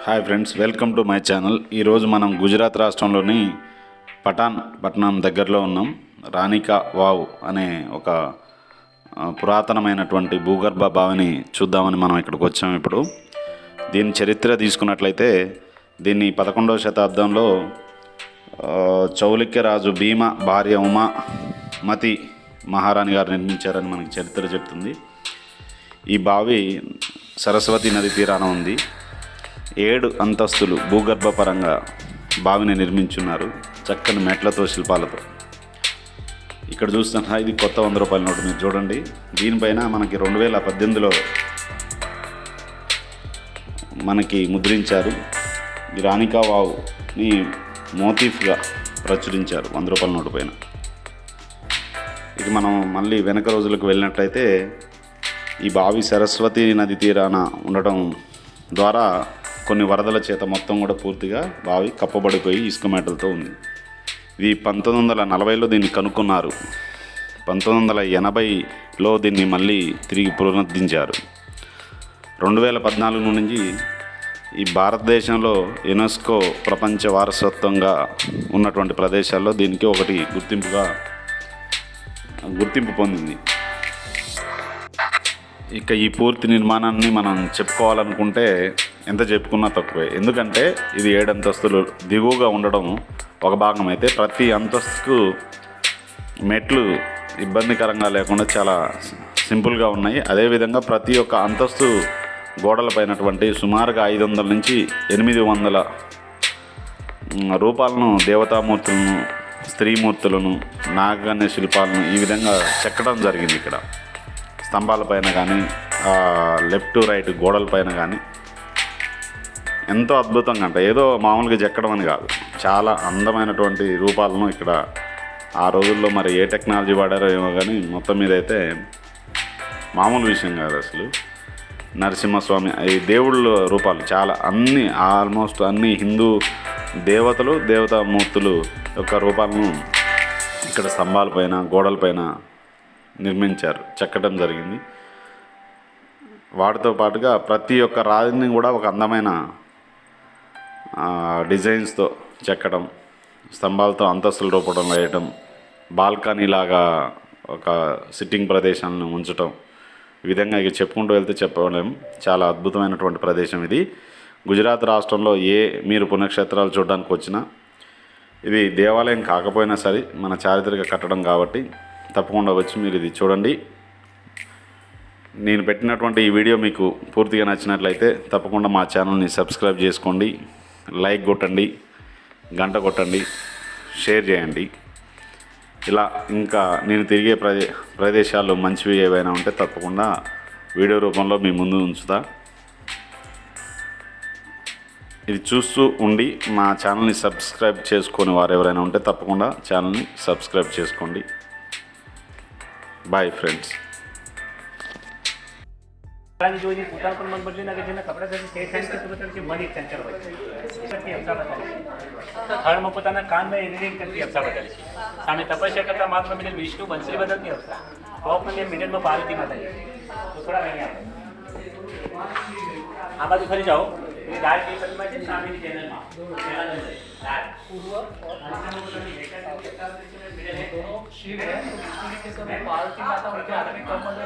Hi friends welcome to my channel ఈరోజు మనం గుజరాత్ రాష్ట్రంలోని పఠాన్ పట్టణం దగ్గరలో ఉన్నాం. రాణికా వావ్ అనే ఒక పురాతనమైనటువంటి భూగర్భ బావిని చూద్దామని మనం ఇక్కడికి వచ్చాం ఇప్పుడు. దీని చరిత్ర తీసుకున్నట్లయితే దీన్ని పదకొండవ శతాబ్దంలో ఆ, చౌలిక్య రాజు భీమ భార్య ఉమా మతి మహారాణి గారు నిర్మించారని మనకి చరిత్ర చెప్తుంది. ఈ బావి సరస్వతి నది తీరాన ఉంది. ఏడు అంతస్తులు భూగర్భపరంగా బావిని నిర్మించున్నారు చక్కని మెట్లతో శిల్పాలతో. ఇక్కడ చూస్తున్నా ఇది కొత్త వంద రూపాయల నోటు మీరు చూడండి. దీనిపైన మనకి రెండు వేల పద్దెనిమిదిలో మనకి ముద్రించారు. రాణికా వావుని మోతీఫ్గా ప్రచురించారు వంద రూపాయల నోటు పైన. ఇది మనం మళ్ళీ వెనక రోజులకు వెళ్ళినట్లయితే ఈ బావి సరస్వతి నది తీరాన ఉండటం ద్వారా కొన్ని వరదల చేత మొత్తం కూడా పూర్తిగా బావి కప్పబడిపోయి ఇసుక మేటలతో ఉంది. ఇది పంతొమ్మిది వందల నలభైలో దీన్ని కనుక్కున్నారు. పంతొమ్మిది వందల ఎనభైలో దీన్ని మళ్ళీ తిరిగి పునరుద్ధరించారు. రెండు వేల పద్నాలుగు నుంచి ఈ భారతదేశంలో యునెస్కో ప్రపంచ వారసత్వంగా ఉన్నటువంటి ప్రదేశాల్లో దీనికి ఒకటి గుర్తింపుగా గుర్తింపు పొందింది. ఇక ఈ పూర్తి నిర్మాణాన్ని మనం చెప్పుకోవాలనుకుంటే ఎంత చెప్పుకున్నా తక్కువే. ఎందుకంటే ఇది ఏడు అంతస్తులు దిగువగా ఉండడం ఒక భాగం. అయితే ప్రతి అంతస్తుకు మెట్లు ఇబ్బందికరంగా లేకుండా చాలా సింపుల్గా ఉన్నాయి. అదేవిధంగా ప్రతి ఒక్క అంతస్తు గోడలపైనటువంటి సుమారుగా ఐదు వందల నుంచి ఎనిమిది వందల రూపాలను దేవతామూర్తులను స్త్రీమూర్తులను నాగగణ్య శిల్పాలను ఈ విధంగా చెక్కడం జరిగింది ఇక్కడ. స్తంభాలపైన కానీ లెఫ్ట్ రైట్ గోడలపైన కానీ ఎంతో అద్భుతంగా అంటే ఏదో మామూలుగా చెక్కడం అని కాదు. చాలా అందమైనటువంటి రూపాలను ఇక్కడ ఆ రోజుల్లో మరి ఏ టెక్నాలజీ వాడారో ఏమో కానీ మొత్తం మీద అయితే మామూలు విషయం కాదు అసలు. నరసింహస్వామి ఈ దేవుళ్ళ రూపాలు చాలా అన్ని ఆల్మోస్ట్ అన్ని హిందూ దేవతలు దేవతామూర్తులు యొక్క రూపాలను ఇక్కడ స్తంభాలపైన గోడలపైన నిర్మించారు. చెక్కడం జరిగింది. వాటితో పాటుగా ప్రతి ఒక్క రాజుని కూడా ఒక అందమైన డిజైన్స్తో చెక్కడం స్తంభాలతో అంతస్తుల రూపడం వేయటం బాల్కనీ లాగా ఒక సిట్టింగ్ ప్రదేశాలను ఉంచటం ఈ విధంగా ఇక చెప్పుకుంటూ వెళ్తే చెప్పలేం. చాలా అద్భుతమైనటువంటి ప్రదేశం ఇది. గుజరాత్ రాష్ట్రంలో ఏ మీరు పుణ్యక్షేత్రాలు చూడడానికి వచ్చినా ఇది దేవాలయం కాకపోయినా సరే మన చారిత్రక కట్టడం కాబట్టి తప్పకుండా వచ్చి మీరు ఇది చూడండి. నేను పెట్టినటువంటి ఈ వీడియో మీకు పూర్తిగా నచ్చినట్లయితే తప్పకుండా మా ఛానల్ని సబ్స్క్రైబ్ చేసుకోండి. లైక్ కొట్టండి గంట కొట్టండి షేర్ చేయండి. ఇలా ఇంకా నేను తిరిగే ప్రదే ప్రదేశాలు మంచివి ఏవైనా ఉంటే తప్పకుండా వీడియో రూపంలో మీ ముందు ఉంచుతా. ఇది చూస్తూ ఉండి మా ఛానల్ని సబ్స్క్రైబ్ చేసుకొని వారు ఎవరైనా ఉంటే తప్పకుండా ఛానల్ని సబ్స్క్రైబ్ చేసుకోండి. బాయ్ ఫ్రెండ్స్ आणि जो जे पुता पण मन बदली ना की જેના કપડા સાથે સેટ થાય તો પછી મની ચંચળ હોય છે પછી અફસા બતાવી થર્ડમાં પોતાના કાનમાં એડિટિંગ કરતી અફસા બતાવી છે સામે તપસ્યા કરતા મહાત્મા મિલન વિષ્ણુ બંસરી બદલતી અફસા ટોપમાં મેં મિડલમાં પાર્વતી બતાવી તો થોડા નહીં આવે આ બાજુ ફરી જાઓ એ ડાર્ક એ બાજુમાં છે ને સામેની ચેનલમાં ચેનલ અંદર ડાર્ક પૂર્વ दोनों शिव है विष्णु जी के समय पार्वती माता उनके हाथ में कमल